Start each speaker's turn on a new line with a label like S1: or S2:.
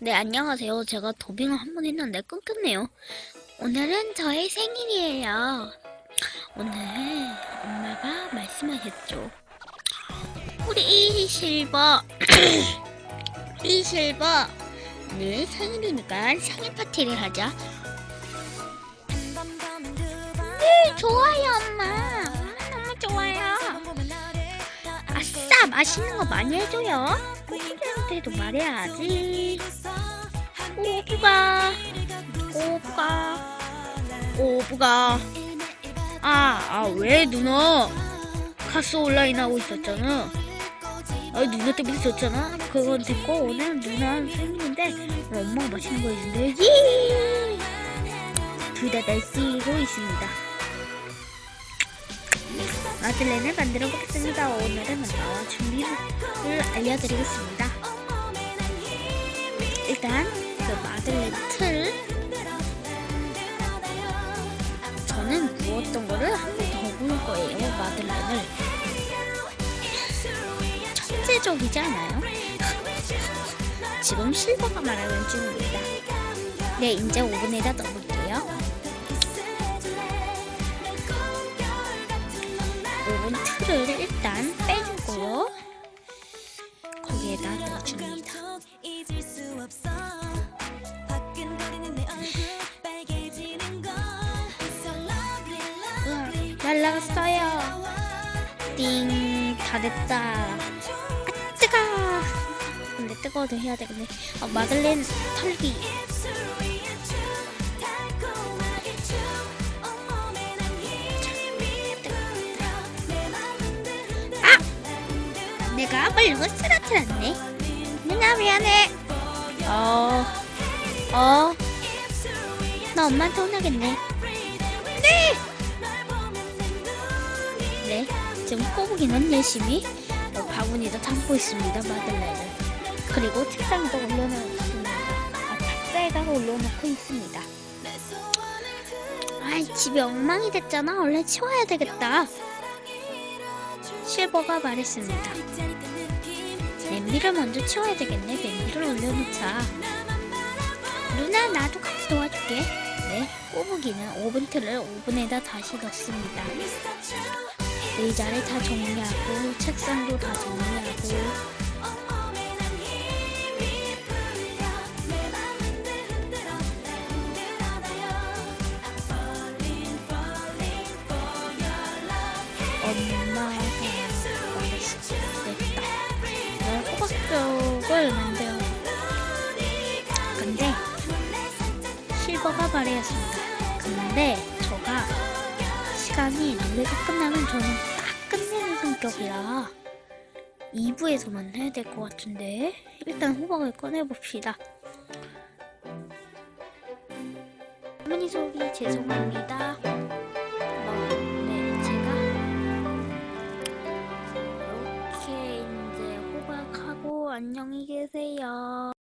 S1: 네, 안녕하세요. 제가 도빙을 한 번 했는데 끊겼네요. 오늘은 저의 생일이에요. 오늘 엄마가 말씀하셨죠. 우리 이실버, 이 실버, 오늘 생일이니까 생일 파티를 하자. 네, 좋아요, 엄마. 너무 좋아요. 아싸, 맛있는 거 많이 해줘요. 꼬부기한테도 말해야지. 꼬부가, 꼬부가, 꼬부가. 아, 아, 왜 누나? 카스 온라인 하고 있었잖아. 아, 누나 때문에 있었잖아. 그건 됐고, 오늘 누나 생일인데, 엄마가 맛있는 거 해준대. 예! 둘다 날뛰고 있습니다. 마들렌을 만들어 보겠습니다. 오늘은 나와 준비를 알려드리겠습니다. 일단 그 마들렌 틀 저는 구웠던 거를 한 번 더 구울 거예요. 마들렌을 천재적이지 않아요? 지금 실버가 말하는 중입니다. 네, 이제 오븐에다 넣어볼게요. 오븐 틀을 일단 빼주고요. 거기에다 넣어줍니다. 우와, 날라갔어요. 띵, 다 됐다. 아, 뜨거. 근데 뜨거워도 해야 되겠네. 어, 마들렌 털기. 내가 빨르고 쓰러뜨렸네. 누나 미안해. 어, 어, 나 엄마한테 혼나겠네. 네. 네, 지금 꼬부기는 열심히 어, 바구니에다 담고 있습니다. 마들렌을. 그리고 책상에다 올려놓습니다. 아, 탁자에다가 올려놓고 있습니다. 아이, 집이 엉망이 됐잖아. 얼른 치워야 되겠다. 실버가 말했습니다. 냄비를 먼저 치워야 되겠네. 냄비를 올려놓자. 누나, 나도 같이 도와줄게. 네, 꼬부기는 오븐틀을 오븐에다 다시 넣습니다. 의자를 다 정리하고, 책상도 다 정리하고, 실버가 말이었습니다. 근데 저가 시간이 노래가 끝나면 저는 딱 끝내는 성격이라 2부에서만 해야 될 것 같은데 일단 호박을 꺼내봅시다. 어머니 소리 죄송합니다. 어, 네, 제가 이렇게 이제 호박하고 안녕히